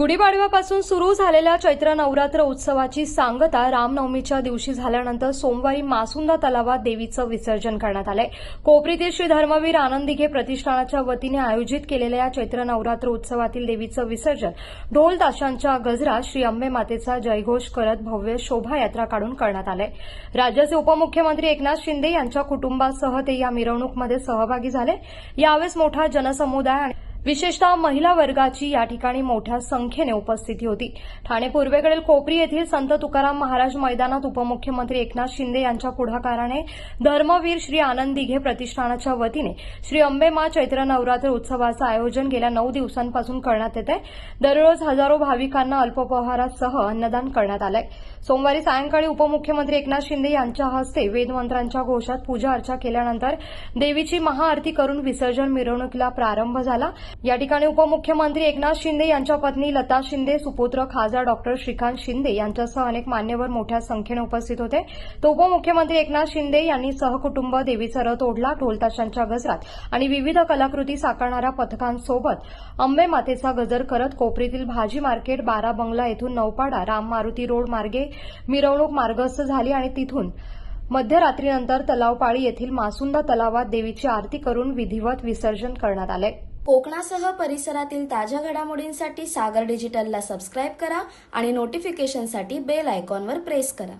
गुढीपाडव्यापासून सुरू झालेल्या चैत्र नवरात्र उत्सवाची सांगता रामनवमीच्या दिवशी झाल्यानंतर सोमवारी मासुंदा तलावात देवीचं विसर्जन करण्यात आलंय. कोपरीतील श्री धर्मवीर आनंदिघे प्रतिष्ठानाच्या वतीने आयोजित केलेल्या या चैत्र नवरात्र उत्सवातील देवीचं विसर्जन ढोल ताशांच्या गजरात श्री अंबे मातेचा जयघोष करत भव्य शोभायात्रा काढून करण्यात आलंय. राज्याचे उपमुख्यमंत्री एकनाथ शिंदे यांच्या कुटुंबासह ते या मिरवणूकमध्ये सहभागी झाले. यावेळेस मोठा जनसमुदाय आणि विशेषतः महिला वर्गाची या ठिकाणी मोठ्या संख्येने उपस्थिती होती. ठाणे पूर्वेकडील कोपरी येथील संत तुकाराम महाराज मैदानात उपमुख्यमंत्री एकनाथ शिंदे यांच्या पुढाकाराने धर्मवीर श्री आनंद दिघे प्रतिष्ठानाच्या वतीने श्री अंबेमा चैत्र नवरात्र उत्सवाचं आयोजन गेल्या नऊ दिवसांपासून करण्यात येत आहे दररोज हजारो भाविकांना अल्पोपहारासह अन्नदान करण्यात आलं आहे सोमवारी सायंकाळी उपमुख्यमंत्री एकनाथ शिंदे यांच्या हस्ते वेदमंत्रांच्या घोषात पूजा अर्चा केल्यानंतर देवीची महाआरती करून विसर्जन मिरवणुकीला प्रारंभ झाला. या ठिकाणी उपमुख्यमंत्री एकनाथ शिंदे यांच्या पत्नी लता शिंदे सुपुत्र खासदार डॉक्टर श्रीकांत शिंदे यांच्यासह अनेक मान्यवर मोठ्या संख्येने उपस्थित होते. तर उपमुख्यमंत्री एकनाथ शिंदे यांनी सहकुटुंब देवीचा रथ ओढला ढोलताशांच्या गजरात आणि विविध कलाकृती साकारणाऱ्या पथकांसोबत अंबे मातेचा गजर करत कोपरीतील भाजी मार्केट बारा बंगला येथून नौपाडा राम मारुती रोड मार्गे मिरवणूक मार्गस्थ झाली आणि तिथून मध्यरात्रीनंतर तलावपाळी येथील मासुंदा तलावात देवीची आरती करून विधिवत विसर्जन करण्यात आले कोकणासह परिसरातील ताज्या घडामोडींसाठी सागर डिजिटलला सबस्क्राईब करा आणि नोटिफिकेशनसाठी बेल आयकॉनवर प्रेस करा.